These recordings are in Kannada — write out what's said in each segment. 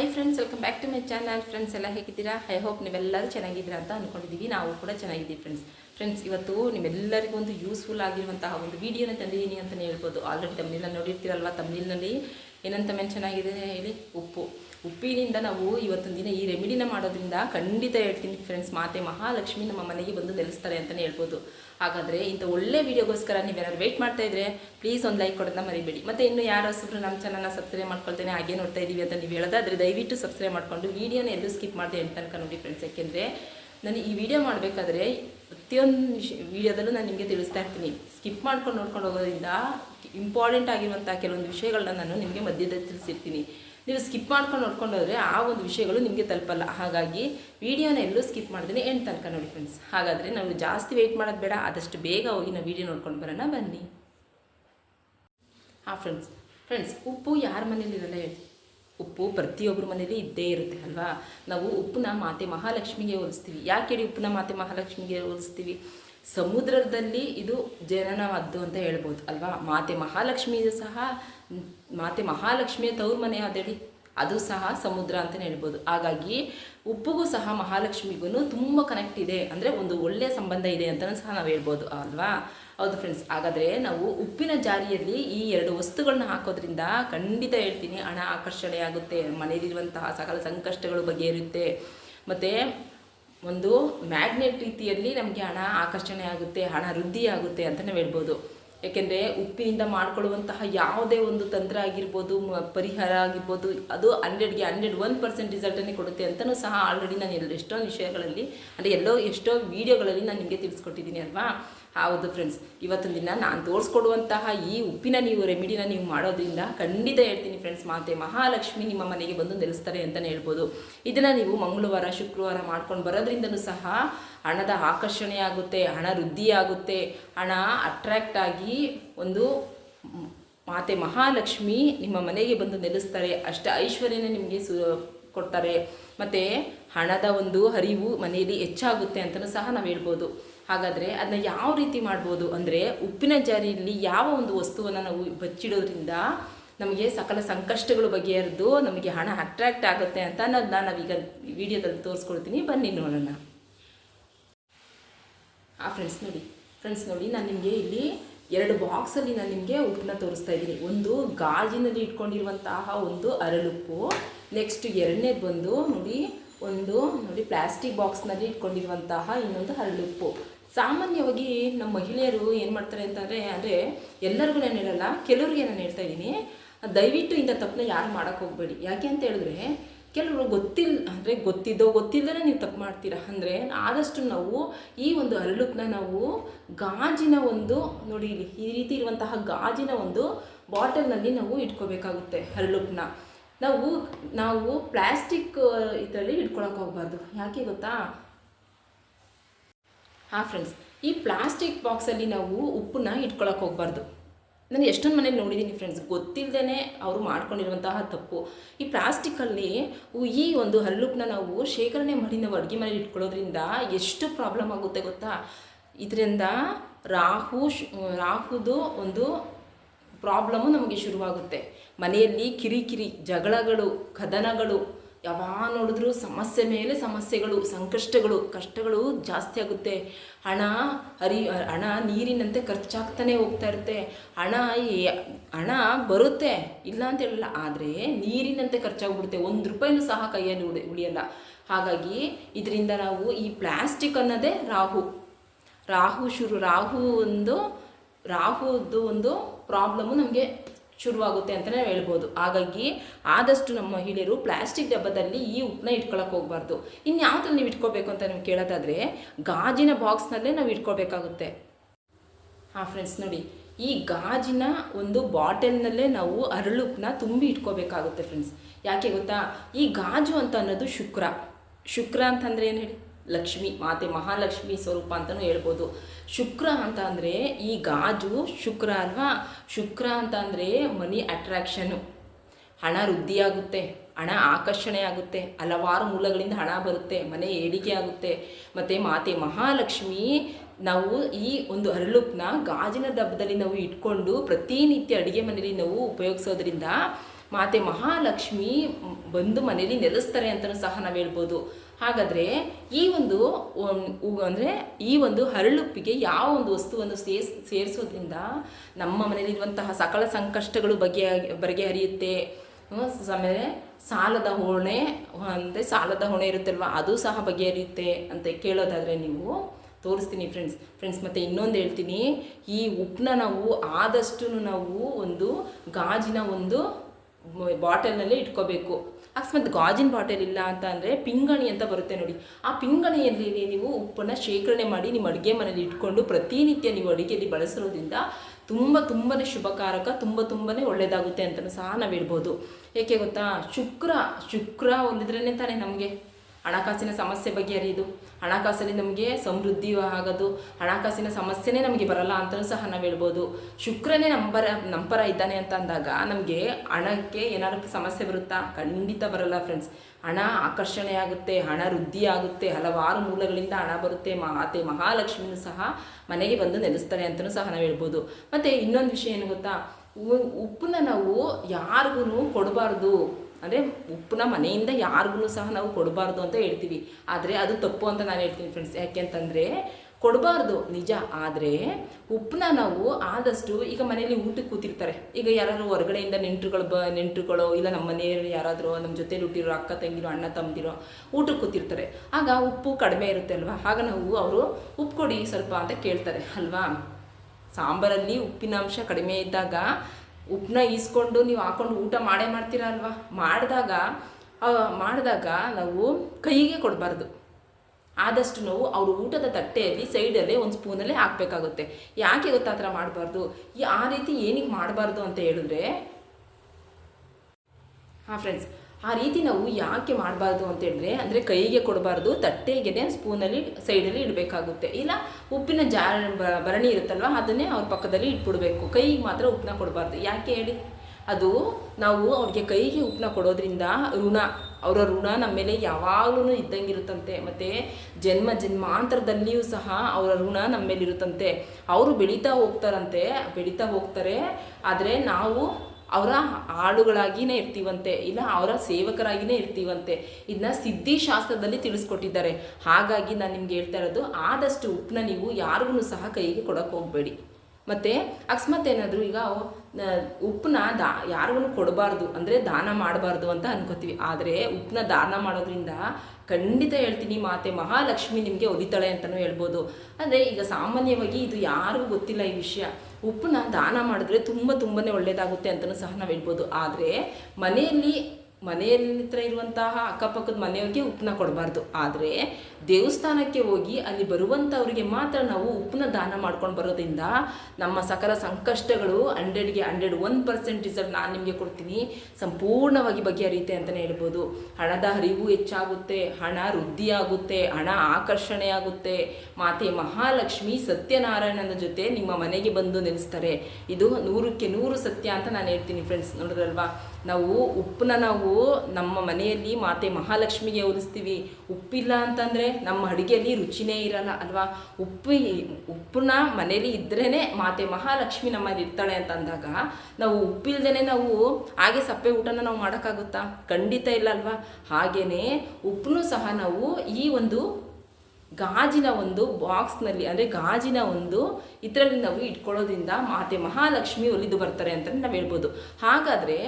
Hi friends welcome back to my channel friends ಎಲ್ಲ ಹೇಗಿದ್ದೀರಾ? ಐ ಹೋಪ್ ನೀವೆಲ್ಲರೂ ಚೆನ್ನಾಗಿದ್ದೀರಾ ಅಂತ ಅಂದ್ಕೊಂಡಿದ್ದೀವಿ ನಾವು ಕೂಡ ಚೆನ್ನಾಗಿದ್ದೀವಿ ಫ್ರೆಂಡ್ಸ್ ಫ್ರೆಂಡ್ಸ್ ಇವತ್ತು ನಿಮ್ಮೆಲ್ಲರಿಗೂ ಒಂದು ಯೂಸ್ಫುಲ್ ಆಗಿರುವಂತಹ ಒಂದು ವೀಡಿಯೋನ ತಂದಿದ್ದೀನಿ ಅಂತಲೇ ಹೇಳ್ಬೋದು. ಆಲ್ರೆಡಿ ತಮ್ಮನೆಲ್ಲ ನೋಡಿರ್ತೀರಲ್ವ? ತಮ್ಮನಲ್ಲಿ ಏನಂತ ಮೆನ್ಷನ್ ಚೆನ್ನಾಗಿದೆ ಹೇಳಿ? ಉಪ್ಪು. ಉಪ್ಪಿನಿಂದ ನಾವು ಇವತ್ತೊಂದು ದಿನ ಈ ರೆಮಿಡಿನ ಮಾಡೋದ್ರಿಂದ ಖಂಡಿತ ಹೇಳ್ತೀನಿ ಫ್ರೆಂಡ್ಸ್ ಮಾತೆ ಮಹಾಲಕ್ಷ್ಮಿ ನಮ್ಮ ಮನೆಗೆ ಬಂದು ನೆಲೆಸ್ತಾರೆ ಅಂತಲೇ ಹೇಳ್ಬೋದು. ಹಾಗಾದರೆ ಇಂಥ ಒಳ್ಳೆ ವೀಡಿಯೋಗೋಸ್ಕರ ನೀವೇನಾದ್ರು ವೇಟ್ ಮಾಡ್ತಾ ಇದ್ರೆ ಪ್ಲೀಸ್ ಒಂದು ಲೈಕ್ ಕೊಡೋದನ್ನ ಮರಿಬೇಡಿ. ಮತ್ತು ಇನ್ನು ಯಾರು ಹೊಸಬ್ರು ನಮ್ಮ ಚಾನಲ್ನ ಸಬ್ಸ್ಕ್ರೈಬ್ ಮಾಡ್ಕೊಳ್ತೇನೆ, ಹಾಗೆ ನೋಡ್ತಾ ಇದ್ದೀವಿ ಅಂತ ನೀವು ಹೇಳೋದಾದ್ರೆ ದಯವಿಟ್ಟು ಸಬ್ಸ್ಕ್ರೈಬ್ ಮಾಡ್ಕೊಂಡು ವೀಡಿಯೋನ ಎಲ್ಲೂ ಸ್ಕಿಪ್ ಮಾಡಿದೆ ಅಂತ ತನಕ ನೋಡಿ ಫ್ರೆಂಡ್ಸ್ ಯಾಕೆಂದರೆ ನಾನು ಈ ವಿಡಿಯೋ ಮಾಡಬೇಕಾದ್ರೆ ಪ್ರತಿಯೊಂದು ವಿಡಿಯೋದಲ್ಲೂ ನಾನು ನಿಮಗೆ ತಿಳಿಸ್ತಾ ಇರ್ತೀನಿ. ಸ್ಕಿಪ್ ಮಾಡ್ಕೊಂಡು ನೋಡ್ಕೊಂಡು ಹೋಗೋದ್ರಿಂದ ಇಂಪಾರ್ಟೆಂಟ್ ಆಗಿರುವಂಥ ಕೆಲವೊಂದು ವಿಷಯಗಳನ್ನ ನಾನು ನಿಮಗೆ ಮಧ್ಯದಲ್ಲಿ ತಿಳಿಸಿರ್ತೀನಿ. ನೀವು ಸ್ಕಿಪ್ ಮಾಡ್ಕೊಂಡು ನೋಡ್ಕೊಂಡೋದ್ರೆ ಆ ಒಂದು ವಿಷಯಗಳು ನಿಮಗೆ ತಲುಪಲ್ಲ. ಹಾಗಾಗಿ ವೀಡಿಯೋನ ಎಲ್ಲೂ ಸ್ಕಿಪ್ ಮಾಡಿದ್ರೆ ಎಂಡ್ ತನಕ ನೋಡಿ ಫ್ರೆಂಡ್ಸ್ ಹಾಗಾದರೆ ನಾವು ಜಾಸ್ತಿ ವೆಯ್ಟ್ ಮಾಡೋದು ಬೇಡ, ಆದಷ್ಟು ಬೇಗ ಹೋಗಿ ನಾವು ವೀಡಿಯೋ ನೋಡ್ಕೊಂಡು ಬರೋಣ, ಬನ್ನಿ. ಹಾಂ ಫ್ರೆಂಡ್ಸ್ ಫ್ರೆಂಡ್ಸ್ ಉಪ್ಪು ಯಾರ ಮನೇಲಿ ಇರಲ್ಲ ಹೇಳಿ? ಉಪ್ಪು ಪ್ರತಿಯೊಬ್ಬರ ಮನೇಲಿ ಇದ್ದೇ ಇರುತ್ತೆ ಅಲ್ವಾ? ನಾವು ಉಪ್ಪನ್ನ ಮಾತೆ ಮಹಾಲಕ್ಷ್ಮಿಗೆ ಹೋಲಿಸ್ತೀವಿ. ಯಾಕೆ ಹೇಳಿ ಉಪ್ಪನ್ನ ಮಾತೆ ಮಹಾಲಕ್ಷ್ಮಿಗೆ ಹೋಲಿಸ್ತೀವಿ? ಸಮುದ್ರದಲ್ಲಿ ಇದು ಜನನವಾದ್ದು ಅಂತ ಹೇಳ್ಬೋದು, ಅಲ್ವಾ? ಮಾತೆ ಮಹಾಲಕ್ಷ್ಮಿಯು ಸಹ, ಮಾತೆ ಮಹಾಲಕ್ಷ್ಮಿಯ ತವ್ರ ಮನೆ ಅದೇಳಿ ಅದು ಸಹ ಸಮುದ್ರ ಅಂತಲೇ ಹೇಳ್ಬೋದು. ಹಾಗಾಗಿ ಉಪ್ಪುಗೂ ಸಹ ಮಹಾಲಕ್ಷ್ಮಿಗೂ ತುಂಬ ಕನೆಕ್ಟ್ ಇದೆ. ಅಂದರೆ ಒಂದು ಒಳ್ಳೆಯ ಸಂಬಂಧ ಇದೆ ಅಂತಲೂ ಸಹ ನಾವು ಹೇಳ್ಬೋದು, ಅಲ್ವಾ? ಹೌದು ಫ್ರೆಂಡ್ಸ್ ಹಾಗಾದರೆ ನಾವು ಉಪ್ಪಿನ ಜಾರಿಯಲ್ಲಿ ಈ ಎರಡು ವಸ್ತುಗಳನ್ನ ಹಾಕೋದ್ರಿಂದ ಖಂಡಿತ ಹೇಳ್ತೀನಿ, ಹಣ ಆಕರ್ಷಣೆ ಆಗುತ್ತೆ. ಮನೆಯಲ್ಲಿರುವಂತಹ ಸಕಲ ಸಂಕಷ್ಟಗಳು ಬಗೆಹರುತ್ತೆ ಮತ್ತು ಒಂದು ಮ್ಯಾಗ್ನೆಟ್ ರೀತಿಯಲ್ಲಿ ನಮಗೆ ಹಣ ಆಕರ್ಷಣೆ ಆಗುತ್ತೆ, ಹಣ ವೃದ್ಧಿ ಆಗುತ್ತೆ ಅಂತಲೇ ಹೇಳ್ಬೋದು. ಯಾಕೆಂದರೆ ಉಪ್ಪಿನಿಂದ ಮಾಡ್ಕೊಳ್ಳುವಂತಹ ಯಾವುದೇ ಒಂದು ತಂತ್ರ ಆಗಿರ್ಬೋದು ಪರಿಹಾರ ಆಗಿರ್ಬೋದು, ಅದು ಹಂಡ್ರೆಡ್ಗೆ ಹಂಡ್ರೆಡ್ ಒನ್ ಪರ್ಸೆಂಟ್ ರಿಸಲ್ಟನ್ನೇ ಕೊಡುತ್ತೆ ಅಂತಲೂ ಸಹ ಆಲ್ರೆಡಿ ನಾನು ಎಷ್ಟೊಂದು ವಿಷಯಗಳಲ್ಲಿ, ಅಂದರೆ ಎಲ್ಲೋ ಎಷ್ಟೋ ವೀಡಿಯೋಗಳಲ್ಲಿ ನಾನು ನಿಮಗೆ ತಿಳಿಸ್ಕೊಟ್ಟಿದ್ದೀನಿ ಅಲ್ವಾ? ಹೌದು ಫ್ರೆಂಡ್ಸ್ ಇವತ್ತಿನ ದಿನ ನಾನು ತೋರಿಸ್ಕೊಡುವಂತಹ ಈ ಉಪ್ಪಿನ ನೀವು ರೆಮಿಡಿನ ನೀವು ಮಾಡೋದ್ರಿಂದ ಖಂಡಿತ ಹೇಳ್ತೀನಿ ಫ್ರೆಂಡ್ಸ್ ಮಾತೆ. ಮಹಾಲಕ್ಷ್ಮಿ ನಿಮ್ಮ ಮನೆಗೆ ಬಂದು ನೆಲೆಸ್ತಾರೆ ಅಂತಲೇ ಹೇಳ್ಬೋದು. ಇದನ್ನು ನೀವು ಮಂಗಳವಾರ, ಶುಕ್ರವಾರ ಮಾಡ್ಕೊಂಡು ಬರೋದ್ರಿಂದಲೂ ಸಹ ಹಣದ ಆಕರ್ಷಣೆ ಆಗುತ್ತೆ, ಹಣ ವೃದ್ಧಿ ಆಗುತ್ತೆ. ಹಣ ಅಟ್ರ್ಯಾಕ್ಟ್ ಆಗಿ ಒಂದು ಮಾತೆ ಮಹಾಲಕ್ಷ್ಮಿ ನಿಮ್ಮ ಮನೆಗೆ ಬಂದು ನೆಲೆಸ್ತಾರೆ. ಅಷ್ಟ ಐಶ್ವರ್ಯನೇ ನಿಮಗೆ ಸು ಕೊಡ್ತಾರೆ. ಮತ್ತು ಹಣದ ಒಂದು ಹರಿವು ಮನೆಯಲ್ಲಿ ಹೆಚ್ಚಾಗುತ್ತೆ ಅಂತಲೂ ಸಹ ನಾವು ಹೇಳ್ಬೋದು. ಹಾಗಾದರೆ ಅದನ್ನ ಯಾವ ರೀತಿ ಮಾಡ್ಬೋದು ಅಂದರೆ ಉಪ್ಪಿನ ಜಾರಿಯಲ್ಲಿ ಯಾವ ಒಂದು ವಸ್ತುವನ್ನು ನಾವು ಬಚ್ಚಿಡೋದ್ರಿಂದ ನಮಗೆ ಸಕಲ ಸಂಕಷ್ಟಗಳು ಬಗೆಹರಿದು ನಮಗೆ ಹಣ ಅಟ್ರ್ಯಾಕ್ಟ್ ಆಗುತ್ತೆ ಅಂತ ಅನ್ನೋದನ್ನ ನಾವೀಗ ವಿಡಿಯೋದಲ್ಲಿ ತೋರಿಸ್ಕೊಳ್ತೀನಿ ಬನ್ನಿ ನೋಡೋಣ. ಆ ಫ್ರೆಂಡ್ಸ್ ನೋಡಿ ಫ್ರೆಂಡ್ಸ್ ನೋಡಿ, ನಾನು ನಿಮಗೆ ಇಲ್ಲಿ ಎರಡು ಬಾಕ್ಸಲ್ಲಿ ನಾನು ನಿಮಗೆ ಉಪ್ಪನ್ನ ತೋರಿಸ್ತಾ ಇದ್ದೀನಿ. ಒಂದು ಗಾಜಿನಲ್ಲಿ ಇಟ್ಕೊಂಡಿರುವಂತಹ ಒಂದು ಅರಳುಪ್ಪು ನೆಕ್ಸ್ಟ್ ಎರಡನೇದು ಬಂದು ನೋಡಿ, ಒಂದು ನೋಡಿ ಪ್ಲಾಸ್ಟಿಕ್ ಬಾಕ್ಸ್ನಲ್ಲಿ ಇಟ್ಕೊಂಡಿರುವಂತಹ ಇನ್ನೊಂದು ಹರಳುಪ್ಪು ಸಾಮಾನ್ಯವಾಗಿ ನಮ್ಮ ಮಹಿಳೆಯರು ಏನು ಮಾಡ್ತಾರೆ ಅಂತಂದರೆ, ಅಂದರೆ ಎಲ್ಲರಿಗೂ ನಾನು ಹೇಳಲ್ಲ, ಕೆಲವ್ರಿಗೆ ನಾನು ಹೇಳ್ತಾ ಇದ್ದೀನಿ, ದಯವಿಟ್ಟು ಇಂಥ ತಪ್ಪನ್ನ ಯಾರು ಮಾಡೋಕ್ಕೆ ಹೋಗಬೇಡಿ. ಯಾಕೆ ಅಂತ ಹೇಳಿದ್ರೆ, ಕೆಲವರು ಗೊತ್ತಿಲ್ಲ ಅಂದರೆ ಗೊತ್ತಿದ್ದೋ ಗೊತ್ತಿಲ್ಲದೇ ನೀವು ತಪ್ಪು ಮಾಡ್ತೀರಾ? ಅಂದರೆ ಆದಷ್ಟು ನಾವು ಈ ಒಂದು ಹರಳುಪ್ಪನ್ನ ನಾವು ಗಾಜಿನ ಒಂದು, ನೋಡಿ ಈ ರೀತಿ ಇರುವಂತಹ ಗಾಜಿನ ಒಂದು ಬಾಟಲ್ನಲ್ಲಿ ನಾವು ಇಟ್ಕೋಬೇಕಾಗುತ್ತೆ ಹರಳುಪ್ಪನ್ನ ನಾವು ನಾವು ಪ್ಲಾಸ್ಟಿಕ್ ಇದರಲ್ಲಿ ಇಟ್ಕೊಳಕ್ಕೆ ಹೋಗ್ಬಾರ್ದು. ಯಾಕೆ ಗೊತ್ತಾ? ಹಾಂ ಫ್ರೆಂಡ್ಸ್ ಈ ಪ್ಲಾಸ್ಟಿಕ್ ಬಾಕ್ಸಲ್ಲಿ ನಾವು ಉಪ್ಪನ್ನ ಇಟ್ಕೊಳಕ್ಕೆ ಹೋಗ್ಬಾರ್ದು. ನಾನು ಎಷ್ಟೊಂದು ಮನೇಲಿ ನೋಡಿದ್ದೀನಿ ಫ್ರೆಂಡ್ಸ್ ಗೊತ್ತಿಲ್ಲದೇ ಅವರು ಮಾಡ್ಕೊಂಡಿರುವಂತಹ ತಪ್ಪು. ಈ ಪ್ಲಾಸ್ಟಿಕ್ಕಲ್ಲಿ ಈ ಒಂದು ಹಲ್ಲುಪ್ಪನ್ನ ನಾವು ಶೇಖರಣೆ ಮಾಡಿ ನಾವು ಅಡುಗೆ ಮನೇಲಿ ಇಟ್ಕೊಳ್ಳೋದ್ರಿಂದ ಎಷ್ಟು ಪ್ರಾಬ್ಲಮ್ ಆಗುತ್ತೆ ಗೊತ್ತಾ? ಇದರಿಂದ ರಾಹು ರಾಹುದು ಒಂದು ಪ್ರಾಬ್ಲಮ್ಮು ನಮಗೆ ಶುರುವಾಗುತ್ತೆ. ಮನೆಯಲ್ಲಿ ಕಿರಿಕಿರಿ, ಜಗಳಗಳು, ಕದನಗಳು, ಯಾವಾಗ ನೋಡಿದ್ರೂ ಸಮಸ್ಯೆ ಮೇಲೆ ಸಮಸ್ಯೆಗಳು, ಸಂಕಷ್ಟಗಳು, ಕಷ್ಟಗಳು ಜಾಸ್ತಿ ಆಗುತ್ತೆ. ಹಣ ಹರಿ, ಹಣ ನೀರಿನಂತೆ ಖರ್ಚಾಗ್ತಾನೆ ಹೋಗ್ತಾ ಇರುತ್ತೆ. ಹಣ ಹಣ ಬರುತ್ತೆ, ಇಲ್ಲ ಅಂತ ಹೇಳಲ್ಲ, ಆದರೆ ನೀರಿನಂತೆ ಖರ್ಚಾಗ್ಬಿಡುತ್ತೆ. ಒಂದು ರೂಪಾಯಿನೂ ಸಹ ಕೈಯಲ್ಲಿ ಉಳಿ ಉಳಿಯಲ್ಲ. ಹಾಗಾಗಿ ಇದರಿಂದ ನಾವು ಈ ಪ್ಲಾಸ್ಟಿಕ್ ಅನ್ನೋದೇ ರಾಹು. ರಾಹು ಶುರು, ರಾಹು ಒಂದು, ರಾಹುದು ಒಂದು ಪ್ರಾಬ್ಲಮ್ಮು ನಮಗೆ ಶುರುವಾಗುತ್ತೆ ಅಂತಲೇ ಹೇಳ್ಬೋದು. ಹಾಗಾಗಿ ಆದಷ್ಟು ನಮ್ಮ ಮಹಿಳೆಯರು ಪ್ಲಾಸ್ಟಿಕ್ ಡಬ್ಬದಲ್ಲಿ ಈ ಉಪ್ಪನ್ನ ಇಟ್ಕೊಳಕ್ಕೆ ಹೋಗಬಾರ್ದು. ಇನ್ನು ಯಾವ್ದ್ರಲ್ಲಿ ನೀವು ಇಟ್ಕೋಬೇಕು ಅಂತ ನೀವು ಕೇಳೋದಾದರೆ ಗಾಜಿನ ಬಾಕ್ಸ್ನಲ್ಲೇ ನಾವು ಇಟ್ಕೋಬೇಕಾಗುತ್ತೆ. ಹಾಂ ಫ್ರೆಂಡ್ಸ್, ನೋಡಿ. ಈ ಗಾಜಿನ ಒಂದು ಬಾಟಲ್ನಲ್ಲೇ ನಾವು ಅರಳುಪ್ಪನ್ನ ತುಂಬಿ ಇಟ್ಕೋಬೇಕಾಗುತ್ತೆ ಫ್ರೆಂಡ್ಸ್. ಯಾಕೆ ಗೊತ್ತಾ? ಈ ಗಾಜು ಅಂತ ಅನ್ನೋದು ಶುಕ್ರ. ಶುಕ್ರ ಅಂತಂದರೆ ಏನು ಹೇಳಿ? ಲಕ್ಷ್ಮಿ ಮಾತೆ ಮಹಾಲಕ್ಷ್ಮಿ ಸ್ವರೂಪ ಅಂತಲೂ ಹೇಳ್ಬೋದು. ಶುಕ್ರ ಅಂತ ಅಂದರೆ ಈ ಗಾಜು ಶುಕ್ರ ಅಲ್ವಾ? ಶುಕ್ರ ಅಂತ ಅಂದರೆ ಮನಿ ಅಟ್ರಾಕ್ಷನು ಹಣ ವೃದ್ಧಿಯಾಗುತ್ತೆ, ಹಣ ಆಕರ್ಷಣೆ ಆಗುತ್ತೆ, ಹಲವಾರು ಮೂಲಗಳಿಂದ ಹಣ ಬರುತ್ತೆ, ಮನೆ ಏಳಿಗೆ ಆಗುತ್ತೆ. ಮತ್ತು ಮಾತೆ ಮಹಾಲಕ್ಷ್ಮಿ ನಾವು ಈ ಒಂದು ಹರಳುಪ್ಪನ್ನ ಗಾಜಿನ ದಬ್ಬದಲ್ಲಿ ನಾವು ಇಟ್ಕೊಂಡು ಪ್ರತಿನಿತ್ಯ ಅಡುಗೆ ಮನೆಯಲ್ಲಿ ನಾವು ಉಪಯೋಗಿಸೋದ್ರಿಂದ ಮಾತೆ ಮಹಾಲಕ್ಷ್ಮಿ ಬಂದು ಮನೇಲಿ ನೆಲೆಸ್ತಾರೆ ಅಂತಲೂ ಸಹ ನಾವು ಹೇಳ್ಬೋದು. ಹಾಗಾದರೆ ಈ ಒಂದು ಅಂದರೆ ಈ ಒಂದು ಹರಳುಪ್ಪಿಗೆ ಯಾವ ಒಂದು ವಸ್ತುವನ್ನು ಸೇಸ್ ಸೇರಿಸೋದ್ರಿಂದ ನಮ್ಮ ಮನೆಯಲ್ಲಿರುವಂತಹ ಸಕಲ ಸಂಕಷ್ಟಗಳು ಬಗೆ ಬಗೆಹರಿಯುತ್ತೆ ಹರಿಯುತ್ತೆ. ಆಮೇಲೆ ಸಾಲದ ಹೊಣೆ, ಅಂದರೆ ಸಾಲದ ಹೊಣೆ ಇರುತ್ತಲ್ವ, ಅದು ಸಹ ಬಗೆಹರಿಯುತ್ತೆ ಅಂತ ಕೇಳೋದಾದರೆ ನೀವು ತೋರಿಸ್ತೀನಿ ಫ್ರೆಂಡ್ಸ್. ಫ್ರೆಂಡ್ಸ್, ಮತ್ತು ಇನ್ನೊಂದು ಹೇಳ್ತೀನಿ. ಈ ಉಪ್ಪನ್ನ ನಾವು ಆದಷ್ಟು ನಾವು ಒಂದು ಗಾಜಿನ ಒಂದು ಬಾಟಲ್ನಲ್ಲೇ ಇಟ್ಕೋಬೇಕು. ಅಕಸ್ಮಾತ್ ಗಾಜಿನ ಬಾಟಲ್ ಇಲ್ಲ ಅಂತ ಅಂದರೆ ಪಿಂಗಣಿ ಅಂತ ಬರುತ್ತೆ ನೋಡಿ. ಆ ಪಿಂಗಣಿಯಲ್ಲಿ ನೀವು ಉಪ್ಪನ್ನು ಶೇಖರಣೆ ಮಾಡಿ ನಿಮ್ಮ ಅಡುಗೆ ಮನೆಯಲ್ಲಿ ಇಟ್ಕೊಂಡು ಪ್ರತಿನಿತ್ಯ ನೀವು ಅಡುಗೆಯಲ್ಲಿ ಬಳಸಿರೋದ್ರಿಂದ ತುಂಬ ತುಂಬಾ ಶುಭಕಾರಕ, ತುಂಬ ತುಂಬಾ ಒಳ್ಳೆಯದಾಗುತ್ತೆ ಅಂತಲೂ ಸಹ ನಾವು ಹೇಳ್ಬೋದು. ಏಕೆ ಗೊತ್ತಾ? ಶುಕ್ರ ಶುಕ್ರ ಒಲಿದ್ರೇ ತಾನೇ ನಮಗೆ. ಹಣಕಾಸಿನ ಸಮಸ್ಯೆ ಬಗ್ಗೆ ಅರಿಯೋದು ಹಣಕಾಸಲ್ಲಿ ನಮಗೆ ಸಮೃದ್ಧಿ ಆಗೋದು, ಹಣಕಾಸಿನ ಸಮಸ್ಯೆನೇ ನಮಗೆ ಬರಲ್ಲ ಅಂತಲೂ ಸಹ ನಾವು ಹೇಳ್ಬೋದು. ಶುಕ್ರನೇ ನಂಬರ ನಂಬರ ಇದ್ದಾನೆ ಅಂತ ಅಂದಾಗ ನಮಗೆ ಹಣಕ್ಕೆ ಏನಾದರೂ ಸಮಸ್ಯೆ ಬರುತ್ತಾ? ಖಂಡಿತ ಬರಲ್ಲ ಫ್ರೆಂಡ್ಸ್ ಹಣ ಆಕರ್ಷಣೆ ಆಗುತ್ತೆ, ಹಣ ವೃದ್ಧಿ ಆಗುತ್ತೆ, ಹಲವಾರು ಮೂಲಗಳಿಂದ ಹಣ ಬರುತ್ತೆ ಮಾತೆ ಮಹಾಲಕ್ಷ್ಮಿನೂ ಸಹ ಮನೆಗೆ ಬಂದು ನೆಲೆಸ್ತಾರೆ ಅಂತಲೂ ಸಹ ನಾವು ಹೇಳ್ಬೋದು. ಮತ್ತು ಇನ್ನೊಂದು ವಿಷಯ ಏನು ಗೊತ್ತಾ? ಉಪ್ಪನ್ನ ನಾವು ಯಾರಿಗೂ ಕೊಡಬಾರ್ದು. ಅಂದರೆ ಉಪ್ಪನ್ನ ಮನೆಯಿಂದ ಯಾರಿಗೂ ಸಹ ನಾವು ಕೊಡಬಾರ್ದು ಅಂತ ಹೇಳ್ತೀವಿ. ಆದರೆ ಅದು ತಪ್ಪು ಅಂತ ನಾನು ಹೇಳ್ತೀನಿ ಫ್ರೆಂಡ್ಸ್ ಯಾಕೆ ಅಂತಂದರೆ ಕೊಡಬಾರ್ದು, ನಿಜ. ಆದರೆ ಉಪ್ಪನ್ನ ನಾವು ಆದಷ್ಟು ಈಗ ಮನೆಯಲ್ಲಿ ಊಟಕ್ಕೆ ಕೂತಿರ್ತಾರೆ. ಈಗ ಯಾರಾದರೂ ಹೊರಗಡೆಯಿಂದ ನೆಂಟರುಗಳು ಬ, ನೆಂಟರುಗಳು ಇಲ್ಲ ನಮ್ಮ ಮನೆಯಲ್ಲಿ ಯಾರಾದರೂ ನಮ್ಮ ಜೊತೆಲಿ ಹುಟ್ಟಿರೋ ಅಕ್ಕ ತಂಗಿರೋ, ಅಣ್ಣ ತಮ್ಮದಿರೋ ಊಟಕ್ಕೆ ಕೂತಿರ್ತಾರೆ. ಆಗ ಉಪ್ಪು ಕಡಿಮೆ ಇರುತ್ತೆ ಅಲ್ವಾ? ಆಗ ನಾವು ಅವರು ಉಪ್ಪು ಕೊಡಿ ಸ್ವಲ್ಪ ಅಂತ ಕೇಳ್ತಾರೆ. ಅಲ್ವಾ? ಸಾಂಬಾರಲ್ಲಿ ಉಪ್ಪಿನ ಅಂಶ ಕಡಿಮೆ ಇದ್ದಾಗ ಉಪ್ಪನ್ನ ಈಸ್ಕೊಂಡು ನೀವು ಹಾಕೊಂಡು ಊಟ ಮಾಡೇ ಮಾಡ್ತೀರಾ ಅಲ್ವಾ ಮಾಡಿದಾಗ ಮಾಡಿದಾಗ ನಾವು ಕೈಗೆ ಕೊಡಬಾರ್ದು. ಆದಷ್ಟು ನಾವು ಅವ್ರ ಊಟದ ತಟ್ಟೆಯಲ್ಲಿ, ಸೈಡಲ್ಲೇ ಒಂದು ಸ್ಪೂನಲ್ಲೇ ಹಾಕಬೇಕಾಗುತ್ತೆ. ಯಾಕೆ ಗೊತ್ತಾ ಥರ ಮಾಡಬಾರ್ದು? ಆ ರೀತಿ ಏನಿಗೆ ಮಾಡಬಾರ್ದು ಅಂತ ಹೇಳಿದ್ರೆ, ಹಾಂ ಫ್ರೆಂಡ್ಸ್ ಆ ರೀತಿ ನಾವು ಯಾಕೆ ಮಾಡಬಾರ್ದು ಅಂತ ಹೇಳಿದ್ರೆ, ಅಂದರೆ ಕೈಗೆ ಕೊಡಬಾರ್ದು ತಟ್ಟೆಗೆ ಸ್ಪೂನಲ್ಲಿ, ಸೈಡಲ್ಲಿ ಇಡಬೇಕಾಗುತ್ತೆ. ಇಲ್ಲ, ಉಪ್ಪಿನ ಜಾ ಬ- ಭರಣಿ ಇರುತ್ತಲ್ವ, ಅದನ್ನೇ ಅವ್ರ ಪಕ್ಕದಲ್ಲಿ ಇಟ್ಬಿಡ್ಬೇಕು. ಕೈಗೆ ಮಾತ್ರ ಉಪ್ಪನ್ನ ಕೊಡಬಾರ್ದು. ಯಾಕೆ ಹೇಳಿ? ಅದು ನಾವು ಅವ್ರಿಗೆ ಕೈಗೆ ಉಪ್ಪನ್ನ ಕೊಡೋದ್ರಿಂದ ಋಣ, ಅವರ ಋಣ ನಮ್ಮ ಮೇಲೆ ಯಾವಾಗಲೂ ಇದ್ದಂಗಿರುತ್ತಂತೆ. ಮತ್ತು ಜನ್ಮ, ಜನ್ಮಾಂತರದಲ್ಲಿಯೂ ಸಹ ಅವರ ಋಣ ನಮ್ಮ ಮೇಲೆ ಇರುತ್ತಂತೆ ಅವರು ಬೆಳೀತಾ ಹೋಗ್ತಾರಂತೆ, ಬೆಳೀತಾ ಹೋಗ್ತಾರೆ. ಆದರೆ ನಾವು ಅವರ ಆಳುಗಳಾಗಿಯೇ ಇರ್ತೀವಂತೆ, ಇಲ್ಲ ಅವರ ಸೇವಕರಾಗಿಯೇ ಇರ್ತೀವಂತೆ, ಇದನ್ನ ಸಿದ್ಧಿ ಶಾಸ್ತ್ರದಲ್ಲಿ ತಿಳಿಸ್ಕೊಟ್ಟಿದ್ದಾರೆ. ಹಾಗಾಗಿ ನಾನು ನಿಮ್ಗೆ ಹೇಳ್ತಾ ಇರೋದು, ಆದಷ್ಟು ಉಪ್ಪನ್ನ ನೀವು ಯಾರಿಗೂ ಸಹ ಕೈಗೆ ಕೊಡೋಕೆ ಹೋಗಬೇಡಿ. ಮತ್ತು ಅಕಸ್ಮಾತ್ ಏನಾದರೂ ಈಗ ಉಪ್ಪನ್ನ ದಾ, ಯಾರಿಗೂ ಕೊಡಬಾರ್ದು, ಅಂದರೆ ದಾನ ಮಾಡಬಾರ್ದು ಅಂತ ಅನ್ಕೋತೀವಿ. ಆದರೆ ಉಪ್ಪನ್ನ ದಾನ ಮಾಡೋದ್ರಿಂದ ಖಂಡಿತ ಹೇಳ್ತೀನಿ ಮಾತೆ, ಮಹಾಲಕ್ಷ್ಮಿ ನಿಮಗೆ ಒಲಿತಾಳೆ ಅಂತಲೂ ಹೇಳ್ಬೋದು. ಅಂದರೆ ಈಗ ಸಾಮಾನ್ಯವಾಗಿ ಇದು ಯಾರಿಗೂ ಗೊತ್ತಿಲ್ಲ ಈ ವಿಷಯ. ಉಪ್ಪನ್ನ ದಾನ ಮಾಡಿದ್ರೆ ತುಂಬ ತುಂಬಾ ಒಳ್ಳೆಯದಾಗುತ್ತೆ ಅಂತಲೂ ಸಹ ನಾವು ಹೇಳ್ಬೋದು. ಆದರೆ ಮನೆಯಲ್ಲಿ ಮನೆಯಲ್ಲಿ ಹತ್ರ ಇರುವಂತಹ ಅಕ್ಕಪಕ್ಕದ ಮನೆಯವ್ರಿಗೆ ಉಪ್ಪನ್ನ ಕೊಡಬಾರ್ದು. ಆದರೆ ದೇವಸ್ಥಾನಕ್ಕೆ ಹೋಗಿ ಅಲ್ಲಿ ಬರುವಂಥವ್ರಿಗೆ ಮಾತ್ರ ನಾವು ಉಪ್ಪನ್ನ ದಾನ ಮಾಡ್ಕೊಂಡು ಬರೋದ್ರಿಂದ ನಮ್ಮ ಸಕಲ ಸಂಕಷ್ಟಗಳು ಹಂಡ್ರೆಡ್ಗೆ ಹಂಡ್ರೆಡ್ ಒನ್ ಪರ್ಸೆಂಟ್ ರಿಸಲ್ಟ್ ನಾನು ನಿಮಗೆ ಕೊಡ್ತೀನಿ. ಸಂಪೂರ್ಣವಾಗಿ ಬಗೆಹರಿಯುತ್ತೆ ಅಂತಲೇ ಹೇಳ್ಬೋದು. ಹಣದ ಹರಿವು ಹೆಚ್ಚಾಗುತ್ತೆ, ಹಣ ವೃದ್ಧಿಯಾಗುತ್ತೆ, ಹಣ ಆಕರ್ಷಣೆ ಆಗುತ್ತೆ ಮಾತೆ ಮಹಾಲಕ್ಷ್ಮಿ ಸತ್ಯನಾರಾಯಣನ ಜೊತೆ ನಿಮ್ಮ ಮನೆಗೆ ಬಂದು ನೆಲೆಸ್ತಾರೆ. ಇದು ನೂರಕ್ಕೆ ನೂರು ಸತ್ಯ ಅಂತ ನಾನು ಹೇಳ್ತೀನಿ ಫ್ರೆಂಡ್ಸ್ ನೋಡಿದ್ರಲ್ವಾ? ನಾವು ಉಪ್ಪನ್ನ ನಾವು ನಮ್ಮ ಮನೆಯಲ್ಲಿ ಮಾತೆ ಮಹಾಲಕ್ಷ್ಮಿಗೆ ಹೋಲಿಸ್ತೀವಿ. ಉಪ್ಪಿಲ್ಲ ಅಂತಂದರೆ ನಮ್ಮ ಅಡುಗೆಯಲ್ಲಿ ರುಚಿನೇ ಇರಲ್ಲ ಅಲ್ವಾ? ಉಪ್ಪು, ಉಪ್ಪನ್ನ ಮನೇಲಿ ಇದ್ರೇ ಮಾತೆ ಮಹಾಲಕ್ಷ್ಮಿ ನಮ್ಮಲ್ಲಿ ಇರ್ತಾಳೆ ಅಂತ ಅಂದಾಗ ನಾವು ಉಪ್ಪಿಲ್ದೇ ನಾವು ಹಾಗೆ ಸಪ್ಪೆ ಊಟನ ನಾವು ಮಾಡೋಕ್ಕಾಗುತ್ತಾ? ಖಂಡಿತ ಇಲ್ಲ ಅಲ್ವಾ? ಹಾಗೆಯೇ ಉಪ್ಪನ್ನೂ ಸಹ ನಾವು ಈ ಒಂದು ಗಾಜಿನ ಒಂದು ಬಾಕ್ಸ್ನಲ್ಲಿ, ಅಂದರೆ ಗಾಜಿನ ಒಂದು ಇದರಲ್ಲಿ ನಾವು ಇಟ್ಕೊಳ್ಳೋದ್ರಿಂದ ಮಾತೆ ಮಹಾಲಕ್ಷ್ಮಿ ಒಲಿದು ಬರ್ತಾರೆ ಅಂತ ನಾವು ಹೇಳ್ಬೋದು. ಹಾಗಾದರೆ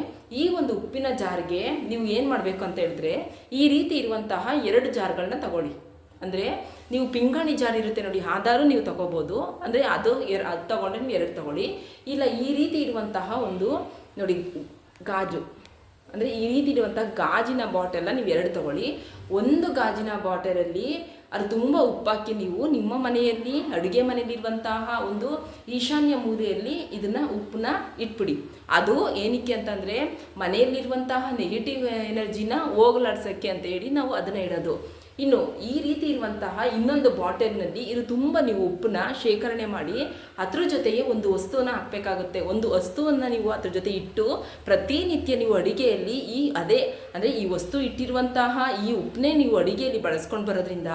ಈ ಒಂದು ಉಪ್ಪಿನ ಜಾರ್ಗೆ ನೀವು ಏನು ಮಾಡಬೇಕು ಅಂತ ಹೇಳಿದ್ರೆ, ಈ ರೀತಿ ಇರುವಂತಹ ಎರಡು ಜಾರ್ಗಳನ್ನ ತಗೊಳ್ಳಿ. ಅಂದರೆ ನೀವು ಪಿಂಗಾಣಿ ಜಾರ್ ಇರುತ್ತೆ ನೋಡಿ ಆಧಾರು ನೀವು ತಗೋಬೋದು. ಅಂದರೆ ಅದು ಎರ್, ಅದು ತಗೊಂಡ್ರೆ ನೀವು ಎರಡು ತಗೊಳ್ಳಿ. ಇಲ್ಲ, ಈ ರೀತಿ ಇರುವಂತಹ ಒಂದು ನೋಡಿ ಗಾಜು, ಅಂದರೆ ಈ ರೀತಿ ಇರುವಂಥ ಗಾಜಿನ ಬಾಟೆಲ್ಲ ನೀವು ಎರಡು ತಗೊಳ್ಳಿ. ಒಂದು ಗಾಜಿನ ಬಾಟಲಲ್ಲಿ ಅದು ತುಂಬ ಉಪ್ಪಾಕಿ ನೀವು ನಿಮ್ಮ ಮನೆಯಲ್ಲಿ, ಅಡುಗೆ ಮನೆಯಲ್ಲಿರುವಂತಹ ಒಂದು ಈಶಾನ್ಯ ಮೂಲೆಯಲ್ಲಿ ಇದನ್ನು ಉಪ್ಪನ್ನ ಇಟ್ಬಿಡಿ. ಅದು ಏನಕ್ಕೆ ಅಂತಂದರೆ ಮನೆಯಲ್ಲಿರುವಂತಹ ನೆಗೆಟಿವ್ ಎನರ್ಜಿನ ಹೋಗಲಾಡ್ಸೋಕ್ಕೆ ಅಂತ ಹೇಳಿ ನಾವು ಅದನ್ನು ಇಡೋದು. ಇನ್ನು ಈ ರೀತಿ ಇರುವಂತಹ ಇನ್ನೊಂದು ಬಾಟಲ್ನಲ್ಲಿ ಇದು ತುಂಬ ನೀವು ಉಪ್ಪನ್ನ ಶೇಖರಣೆ ಮಾಡಿ ಅದ್ರ ಜೊತೆಗೆ ಒಂದು ವಸ್ತುವನ್ನು ಹಾಕಬೇಕಾಗುತ್ತೆ. ಒಂದು ವಸ್ತುವನ್ನು ನೀವು ಅದ್ರ ಜೊತೆ ಇಟ್ಟು ಪ್ರತಿನಿತ್ಯ ನೀವು ಅಡಿಗೆಯಲ್ಲಿ ಈ ಅದೇ ಅಂದರೆ ಈ ವಸ್ತು ಇಟ್ಟಿರುವಂತಹ ಈ ಉಪ್ಪನ್ನೇ ನೀವು ಅಡಿಗೆಯಲ್ಲಿ ಬಳಸ್ಕೊಂಡು ಬರೋದ್ರಿಂದ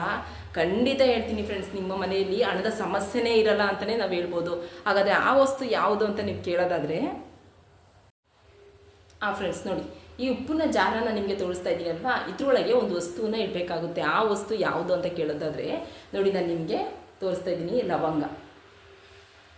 ಖಂಡಿತ ಹೇಳ್ತೀನಿ ಫ್ರೆಂಡ್ಸ್ ನಿಮ್ಮ ಮನೆಯಲ್ಲಿ ಹಣದ ಸಮಸ್ಯೆನೇ ಇರಲ್ಲ ಅಂತಲೇ ನಾವು ಹೇಳ್ಬೋದು. ಹಾಗಾದರೆ ಆ ವಸ್ತು ಯಾವುದು ಅಂತ ನೀವು ಕೇಳೋದಾದರೆ, ಆ ಫ್ರೆಂಡ್ಸ್ ನೋಡಿ ಈ ಉಪ್ಪಿನ ಜಾರನ ನಿಮಗೆ ತೋರಿಸ್ತಾ ಇದ್ದೀನಿ ಅಲ್ವಾ? ಇದ್ರೊಳಗೆ ಒಂದು ವಸ್ತುವನ್ನ ಇಡಬೇಕಾಗುತ್ತೆ. ಆ ವಸ್ತು ಯಾವುದು ಅಂತ ಕೇಳೋದಾದರೆ, ನೋಡಿ, ನಾನು ನಿಮಗೆ ತೋರಿಸ್ತಾ ಇದ್ದೀನಿ ಲವಂಗ.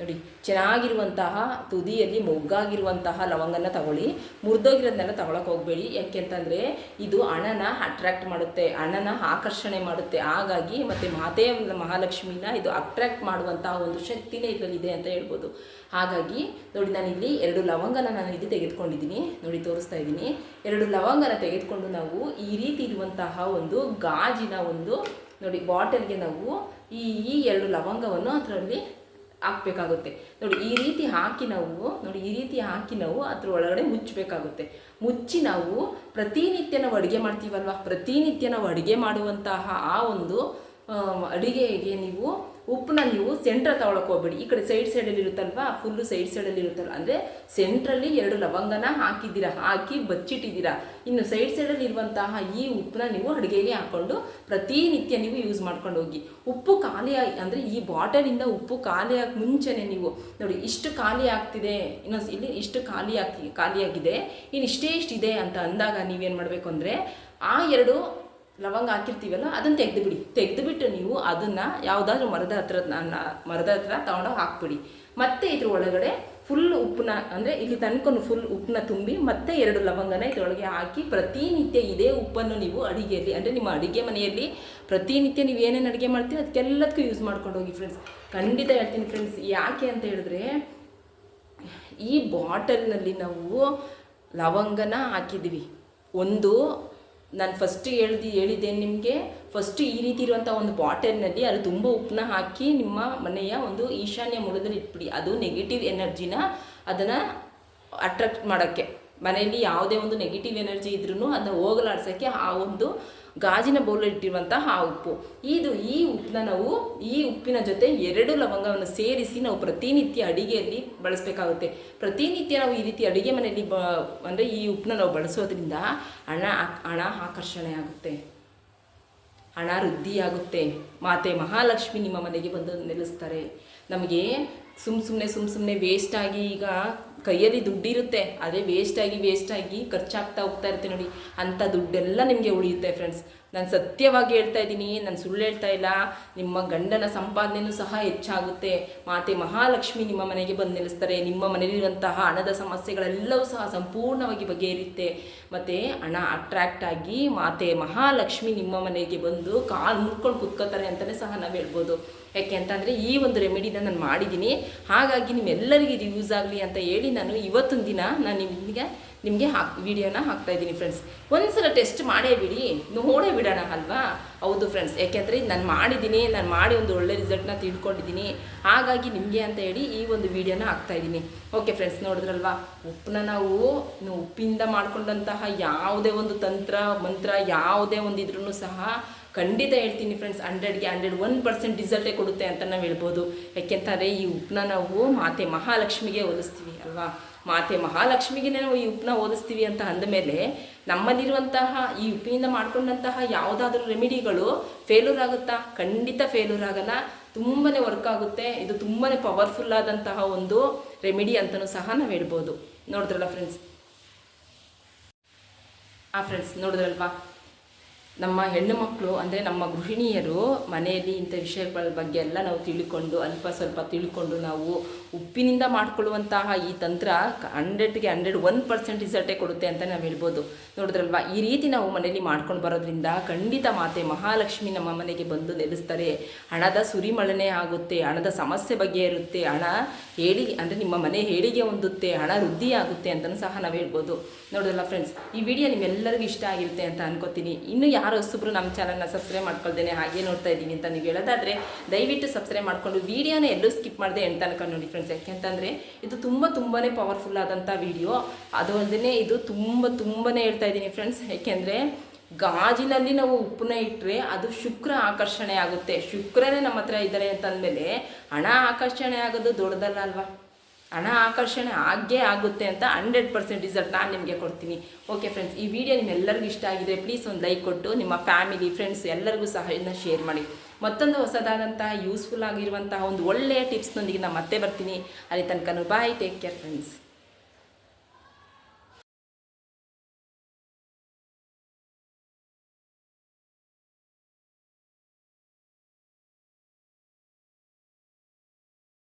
ನೋಡಿ, ಚೆನ್ನಾಗಿರುವಂತಹ ತುದಿಯಲ್ಲಿ ಮೊಗ್ಗಾಗಿರುವಂತಹ ಲವಂಗನ ತಗೊಳ್ಳಿ. ಮುರಿದೋಗಿರೋದನ್ನೆಲ್ಲ ತಗೊಳಕ್ಕೆ ಹೋಗಬೇಡಿ. ಯಾಕೆಂತಂದರೆ ಇದು ಹಣನ ಅಟ್ರಾಕ್ಟ್ ಮಾಡುತ್ತೆ ಹಣನ ಆಕರ್ಷಣೆ ಮಾಡುತ್ತೆ. ಹಾಗಾಗಿ ಮತ್ತು ಮಾತೆ ಮಹಾಲಕ್ಷ್ಮಿನ ಇದು ಅಟ್ರಾಕ್ಟ್ ಮಾಡುವಂತಹ ಒಂದು ಶಕ್ತಿನೇ ಇದರಲ್ಲಿದೆ ಅಂತ ಹೇಳ್ಬೋದು. ಹಾಗಾಗಿ, ನೋಡಿ, ನಾನಿಲ್ಲಿ ಎರಡು ಲವಂಗನ ನಾನು ಇಲ್ಲಿ ತೆಗೆದುಕೊಂಡಿದ್ದೀನಿ. ನೋಡಿ, ತೋರಿಸ್ತಾ ಇದ್ದೀನಿ. ಎರಡು ಲವಂಗನ ತೆಗೆದುಕೊಂಡು ನಾವು ಈ ರೀತಿ ಇರುವಂತಹ ಒಂದು ಗಾಜಿನ ಒಂದು, ನೋಡಿ ಬಾಟಲ್ಗೆ ನಾವು ಈ ಈ ಎರಡು ಲವಂಗವನ್ನು ಅದರಲ್ಲಿ ಹಾಕ್ಬೇಕಾಗುತ್ತೆ. ನೋಡಿ, ಈ ರೀತಿ ಹಾಕಿ ನಾವು, ನೋಡಿ, ಈ ರೀತಿ ಹಾಕಿ ನಾವು ಅದ್ರ ಒಳಗಡೆ ಮುಚ್ಚಬೇಕಾಗುತ್ತೆ. ಮುಚ್ಚಿ ನಾವು ಪ್ರತಿನಿತ್ಯ ನಾವು ಅಡುಗೆ ಮಾಡ್ತೀವಲ್ವ? ಪ್ರತಿನಿತ್ಯ ನಾವು ಅಡುಗೆ ಮಾಡುವಂತಹ ಆ ಒಂದು ಅಡುಗೆಗೆ ನೀವು ಉಪ್ಪನ್ನ ನೀವು ಸೆಂಟ್ರ್ ತಗೊಳಕ್ಕೆ ಹೋಗ್ಬೇಡಿ. ಈ ಕಡೆ ಸೈಡ್ ಸೈಡಲ್ಲಿ ಇರುತ್ತಲ್ವಾ? ಫುಲ್ಲು ಸೈಡ್ ಸೈಡಲ್ಲಿ ಇರುತ್ತಲ್ಲ ಅಂದರೆ ಸೆಂಟ್ರಲ್ಲಿ ಎರಡು ಲವಂಗನ ಹಾಕಿದ್ದೀರಾ? ಹಾಕಿ ಬಚ್ಚಿಟ್ಟಿದ್ದೀರಾ? ಇನ್ನು ಸೈಡ್ ಸೈಡಲ್ಲಿ ಇರುವಂತಹ ಈ ಉಪ್ಪನ್ನ ನೀವು ಅಡುಗೆಗೆ ಹಾಕ್ಕೊಂಡು ಪ್ರತಿನಿತ್ಯ ನೀವು ಯೂಸ್ ಮಾಡ್ಕೊಂಡು ಹೋಗಿ. ಉಪ್ಪು ಖಾಲಿ ಅಂದರೆ ಈ ಬಾಟಲಿಂದ ಉಪ್ಪು ಖಾಲಿ ಆಗಿ ಮುಂಚೆನೆ ನೀವು, ನೋಡಿ, ಇಷ್ಟು ಖಾಲಿ ಆಗ್ತಿದೆ, ಇನ್ನೊಂದು ಇಲ್ಲಿ ಇಷ್ಟು ಖಾಲಿ ಆಗ್ತಿ ಖಾಲಿಯಾಗಿದೆ ಇನ್ನು ಇಷ್ಟೇ ಇಷ್ಟಿದೆ ಅಂತ ಅಂದಾಗ ನೀವೇನು ಮಾಡಬೇಕು ಅಂದರೆ, ಆ ಎರಡು ಲವಂಗ ಹಾಕಿರ್ತೀವಲ್ಲ, ಅದನ್ನು ತೆಗೆದುಬಿಡಿ. ತೆಗೆದುಬಿಟ್ಟು ನೀವು ಅದನ್ನು ಯಾವುದಾದ್ರೂ ಮರದ ಹತ್ರ ಮರದ ಹತ್ರ ತಗೊಂಡೋಗಿ ಹಾಕ್ಬಿಡಿ. ಮತ್ತೆ ಇದ್ರ ಒಳಗಡೆ ಫುಲ್ ಉಪ್ಪನ್ನ, ಅಂದರೆ ಇಲ್ಲಿ ತನ್ಕೊಂಡು ಫುಲ್ ಉಪ್ಪನ್ನ ತುಂಬಿ ಮತ್ತೆ ಎರಡು ಲವಂಗನ ಇದರೊಳಗೆ ಹಾಕಿ ಪ್ರತಿನಿತ್ಯ ಇದೇ ಉಪ್ಪನ್ನು ನೀವು ಅಡುಗೆಯಲ್ಲಿ, ಅಂದರೆ ನಿಮ್ಮ ಅಡಿಗೆ ಮನೆಯಲ್ಲಿ ಪ್ರತಿನಿತ್ಯ ನೀವು ಏನೇನು ಅಡುಗೆ ಮಾಡ್ತೀರಿ ಅದಕ್ಕೆಲ್ಲದಕ್ಕೂ ಯೂಸ್ ಮಾಡ್ಕೊಂಡು ಹೋಗಿ ಫ್ರೆಂಡ್ಸ್ ಖಂಡಿತ ಹೇಳ್ತೀನಿ ಫ್ರೆಂಡ್ಸ್ ಯಾಕೆ ಅಂತ ಹೇಳಿದ್ರೆ ಈ ಬಾಟಲ್ನಲ್ಲಿ ನಾವು ಲವಂಗನ ಹಾಕಿದ್ವಿ ಒಂದು ನಾನು ಫಸ್ಟ್ ಹೇಳ್ದು ಹೇಳಿದ್ದೆ ನಿಮಗೆ? ಫಸ್ಟ್ ಈ ರೀತಿ ಇರುವಂಥ ಒಂದು ಬಾಟಲ್ನಲ್ಲಿ ಅದು ತುಂಬ ಉಪ್ಪನ್ನ ಹಾಕಿ ನಿಮ್ಮ ಮನೆಯ ಒಂದು ಈಶಾನ್ಯ ಮೂಲದಲ್ಲಿ ಇಟ್ಬಿಡಿ. ಅದು ನೆಗೆಟಿವ್ ಎನರ್ಜಿನ ಅದನ್ನು ಅಟ್ರಾಕ್ಟ್ ಮಾಡೋಕ್ಕೆ. ಮನೆಯಲ್ಲಿ ಯಾವುದೇ ಒಂದು ನೆಗೆಟಿವ್ ಎನರ್ಜಿ ಇದ್ರೂ ಅದನ್ನ ಹೋಗಲಾಡ್ಸೋಕ್ಕೆ ಆ ಒಂದು ಗಾಜಿನ ಬೌಲ್ ಇಟ್ಟಿರುವಂತಹ ಆ ಉಪ್ಪು. ಇದು ಈ ಉಪ್ಪನ್ನ ನಾವು ಈ ಉಪ್ಪಿನ ಜೊತೆ ಎರಡು ಲವಂಗವನ್ನು ಸೇರಿಸಿ ನಾವು ಪ್ರತಿನಿತ್ಯ ಅಡಿಗೆಯಲ್ಲಿ ಬಳಸಬೇಕಾಗುತ್ತೆ. ಪ್ರತಿನಿತ್ಯ ನಾವು ಈ ರೀತಿ ಅಡಿಗೆ ಮನೆಯಲ್ಲಿ ಬ, ಅಂದರೆ ಈ ಉಪ್ಪನ್ನ ನಾವು ಬಳಸೋದ್ರಿಂದ ಹಣ ಹಣ ಆಕರ್ಷಣೆ ಆಗುತ್ತೆ. ಹಣ ವೃದ್ಧಿಯಾಗುತ್ತೆ ಮಾತೆ ಮಹಾಲಕ್ಷ್ಮಿ ನಿಮ್ಮ ಮನೆಗೆ ಬಂದು ನೆಲೆಸ್ತಾರೆ. ನಮಗೆ ಸುಮ್ಮ ಸುಮ್ಮನೆ ಸುಮ್ಮ ಸುಮ್ಮನೆ ವೇಸ್ಟಾಗಿ ಈಗ ಕೈಯಲ್ಲಿ ದುಡ್ಡಿರುತ್ತೆ ಅದೇ ವೇಸ್ಟಾಗಿ ವೇಸ್ಟಾಗಿ ಖರ್ಚಾಗ್ತಾ ಹೋಗ್ತಾ ಇರುತ್ತೆ ನೋಡಿ. ಅಂಥ ದುಡ್ಡೆಲ್ಲ ನಿಮಗೆ ಉಳಿಯುತ್ತೆ ಫ್ರೆಂಡ್ಸ್ ನಾನು ಸತ್ಯವಾಗಿ ಹೇಳ್ತಾ ಇದ್ದೀನಿ, ನಾನು ಸುಳ್ಳು ಹೇಳ್ತಾ ಇಲ್ಲ. ನಿಮ್ಮ ಗಂಡನ ಸಂಪಾದನೆಯೂ ಸಹ ಹೆಚ್ಚಾಗುತ್ತೆ. ಮಾತೆ ಮಹಾಲಕ್ಷ್ಮಿ ನಿಮ್ಮ ಮನೆಗೆ ಬಂದು ನಿಲ್ಲಿಸ್ತಾರೆ. ನಿಮ್ಮ ಮನೆಯಲ್ಲಿರುವಂತಹ ಹಣದ ಸಮಸ್ಯೆಗಳೆಲ್ಲವೂ ಸಹ ಸಂಪೂರ್ಣವಾಗಿ ಬಗೆಹರಿಯುತ್ತೆ. ಮತ್ತು ಹಣ ಅಟ್ರ್ಯಾಕ್ಟ್ ಆಗಿ ಮಾತೆ ಮಹಾಲಕ್ಷ್ಮಿ ನಿಮ್ಮ ಮನೆಗೆ ಬಂದು ಕಾಲು ಮುಟ್ಕೊಂಡು ಕುತ್ಕೋತಾರೆ ಅಂತಲೇ ಸಹ ನಾವು ಹೇಳ್ಬೋದು. ಯಾಕೆ ಅಂತಂದರೆ ಈ ಒಂದು ರೆಮಿಡಿನ ನಾನು ಮಾಡಿದ್ದೀನಿ. ಹಾಗಾಗಿ ನಿಮ್ಮೆಲ್ಲರಿಗೂ ಇದು ಯೂಸ್ ಆಗಲಿ ಅಂತ ಹೇಳಿ ನಾನು ಇವತ್ತೊಂದು ದಿನ ನಾನು ನಿಮಗೆ ನಿಮಗೆ ಹಾಕ್ ವಿಡಿಯೋನ ಹಾಕ್ತಾ ಇದ್ದೀನಿ ಫ್ರೆಂಡ್ಸ್ ಒಂದ್ಸಲ ಟೆಸ್ಟ್ ಮಾಡೇ ಬಿಡಿ. ನೋಡೇ ಬಿಡೋಣ ಅಲ್ವಾ? ಹೌದು ಫ್ರೆಂಡ್ಸ್ ಯಾಕೆಂದರೆ ನಾನು ಮಾಡಿದ್ದೀನಿ, ನಾನು ಮಾಡಿ ಒಂದು ಒಳ್ಳೆ ರಿಸಲ್ಟ್ನ ತಿಳ್ಕೊಂಡಿದ್ದೀನಿ. ಹಾಗಾಗಿ ನಿಮಗೆ ಅಂತ ಹೇಳಿ ಈ ಒಂದು ವಿಡಿಯೋನ ಹಾಕ್ತಾ ಇದ್ದೀನಿ. ಓಕೆ ಫ್ರೆಂಡ್ಸ್ ನೋಡಿದ್ರಲ್ವಾ? ಉಪ್ಪನ್ನ ನಾವು, ಉಪ್ಪಿಂದ ಮಾಡ್ಕೊಂಡಂತಹ ಯಾವುದೇ ಒಂದು ತಂತ್ರ, ಮಂತ್ರ, ಯಾವುದೇ ಒಂದು ಸಹ ಖಂಡಿತ ಹೇಳ್ತೀನಿ ಫ್ರೆಂಡ್ಸ್ ಹಂಡ್ರೆಡ್ಗೆ ಹಂಡ್ರೆಡ್ ಒನ್ ಪರ್ಸೆಂಟ್ ರಿಸಲ್ಟೇ ಕೊಡುತ್ತೆ ಅಂತ ನಾವು ಹೇಳ್ಬೋದು. ಯಾಕೆಂತಂದರೆ ಈ ಉಪ್ನ ನಾವು ಮಾತೆ ಮಹಾಲಕ್ಷ್ಮಿಗೆ ಓದಿಸ್ತೀವಿ ಅಲ್ವಾ? ಮಾತೆ ಮಹಾಲಕ್ಷ್ಮಿಗೆ ನಾವು ಈ ಉಪ್ನ ಓದಿಸ್ತೀವಿ ಅಂತ ಅಂದಮೇಲೆ ನಮ್ಮಲ್ಲಿರುವಂತಹ ಈ ಉಪ್ಪಿನಿಂದ ಮಾಡ್ಕೊಂಡಂತಹ ಯಾವುದಾದ್ರೂ ರೆಮಿಡಿಗಳು ಫೇಲ್ಯೂರ್ ಆಗುತ್ತಾ? ಖಂಡಿತ ಫೇಲ್ಯೂರ್ ಆಗಲ್ಲ. ತುಂಬಾ ವರ್ಕ್ ಆಗುತ್ತೆ. ಇದು ತುಂಬಾ ಪವರ್ಫುಲ್ ಆದಂತಹ ಒಂದು ರೆಮಿಡಿ ಅಂತಲೂ ಸಹ ನಾವು ಹೇಳ್ಬೋದು. ನೋಡಿದ್ರಲ್ಲ ಫ್ರೆಂಡ್ಸ್ ಹಾಂ ಫ್ರೆಂಡ್ಸ್ ನೋಡಿದ್ರಲ್ವಾ? ನಮ್ಮ ಹೆಣ್ಣು ಮಕ್ಕಳು ಅಂದರೆ ನಮ್ಮ ಗೃಹಿಣಿಯರು ಮನೆಯಲ್ಲಿ ಇಂಥ ವಿಷಯಗಳ ಬಗ್ಗೆ ಎಲ್ಲ ನಾವು ತಿಳ್ಕೊಂಡು, ಅಲ್ಪ ಸ್ವಲ್ಪ ತಿಳ್ಕೊಂಡು ನಾವು ಉಪ್ಪಿನಿಂದ ಮಾಡಿಕೊಳ್ಳುವಂತಹ ಈ ತಂತ್ರ ಹಂಡ್ರೆಡ್ಗೆ ಹಂಡ್ರೆಡ್ ಒನ್ ಪರ್ಸೆಂಟ್ ರಿಸಲ್ಟೇ ಕೊಡುತ್ತೆ ಅಂತ ನಾವು ಹೇಳ್ಬೋದು. ನೋಡಿದ್ರಲ್ವಾ? ಈ ರೀತಿ ನಾವು ಮನೆಯಲ್ಲಿ ಮಾಡ್ಕೊಂಡು ಬರೋದ್ರಿಂದ ಖಂಡಿತ ಮಾತೆ ಮಹಾಲಕ್ಷ್ಮಿ ನಮ್ಮ ಮನೆಗೆ ಬಂದು ನೆಲೆಸ್ತಾರೆ. ಹಣದ ಸುರಿಮಳನೆ ಆಗುತ್ತೆ, ಹಣದ ಸಮಸ್ಯೆ ಬಗ್ಗೆ ಇರುತ್ತೆ ಹಣ ಹೇಳಿ ಅಂದರೆ ನಿಮ್ಮ ಮನೆ ಹೇಳಿಗೆ ಹೊಂದುತ್ತೆ, ಹಣ ವೃದ್ಧಿ ಆಗುತ್ತೆ ಅಂತಲೂ ಸಹ ನಾವು ಹೇಳ್ಬೋದು. ನೋಡಿದ್ರಲ್ಲ ಫ್ರೆಂಡ್ಸ್ ಈ ವಿಡಿಯೋ ನಿಮ್ಮೆಲ್ಲರಿಗೂ ಇಷ್ಟ ಆಗಿರುತ್ತೆ ಅಂತ ಅನ್ಕೋತೀನಿ. ಇನ್ನು ಯಾರು ಹೊಸಬ್ರು ನಮ್ಮ ಚಾನಲ್ನ ಸಬ್ಸ್ಕ್ರೈಬ್ ಮಾಡ್ಕೊಳ್ದೇನೆ ಹಾಗೆ ನೋಡ್ತಾ ಇದ್ದೀನಿ ಅಂತ ನೀವು ಹೇಳೋದಾದರೆ, ದಯವಿಟ್ಟು ಸಬ್ಸ್ಕ್ರೈಬ್ ಮಾಡಿಕೊಂಡು ವೀಡಿಯೋನ ಎಲ್ಲೂ ಸ್ಕಿಪ್ ಮಾಡದೆ ಎಂತ ತನಕ ನೋಡಿ ಫ್ರೆಂಡ್ಸ್ ಯಾಕೆಂತಂದರೆ ಇದು ತುಂಬ ತುಂಬಾ ಪವರ್ಫುಲ್ ಆದಂಥ ವಿಡಿಯೋ ಅದು ಅಲ್ಲದೆ ಇದು ತುಂಬ ತುಂಬಾ ಹೇಳ್ತಾ ಇದ್ದೀನಿ ಫ್ರೆಂಡ್ಸ್ ಯಾಕೆಂದರೆ, ಗಾಜಿನಲ್ಲಿ ನಾವು ಉಪ್ಪನ್ನ ಇಟ್ಟರೆ ಅದು ಶುಕ್ರ ಆಕರ್ಷಣೆ ಆಗುತ್ತೆ. ಶುಕ್ರನೇ ನಮ್ಮ ಹತ್ರ ಇದ್ದಾರೆ ಅಂತಂದಮೇಲೆ, ಹಣ ಆಕರ್ಷಣೆ ಆಗೋದು ದೊಡ್ಡದಲ್ಲ ಅಲ್ವಾ? ಹಣ ಆಕರ್ಷಣೆ ಆಗೇ ಆಗುತ್ತೆ ಅಂತ ಹಂಡ್ರೆಡ್ ಪರ್ಸೆಂಟ್ ರಿಸಲ್ಟ್ ನಾನು ನಿಮಗೆ ಕೊಡ್ತೀನಿ. ಓಕೆ ಫ್ರೆಂಡ್ಸ್ ಈ ವಿಡಿಯೋ ನಿಮ್ಮೆಲ್ಲರಿಗೂ ಇಷ್ಟ ಆಗಿದೆ ಪ್ಲೀಸ್ ಒಂದು ಲೈಕ್ ಕೊಟ್ಟು ನಿಮ್ಮ ಫ್ಯಾಮಿಲಿ ಫ್ರೆಂಡ್ಸ್ ಎಲ್ಲರಿಗೂ ಸಹ ಇದನ್ನ ಶೇರ್ ಮಾಡಿ. ಮತ್ತೊಂದು ಹೊಸದಾದಂತಹ ಯೂಸ್ಫುಲ್ ಆಗಿರುವಂತಹ ಒಂದು ಒಳ್ಳೆಯ ಟಿಪ್ಸ್ನೊಂದಿಗೆ ನಾನು ಮತ್ತೆ ಬರ್ತೀನಿ. ಅಲ್ಲಿ ತನಕ ಬಾಯ್ ಟೇಕ್ ಕೇರ್ ಫ್ರೆಂಡ್ಸ್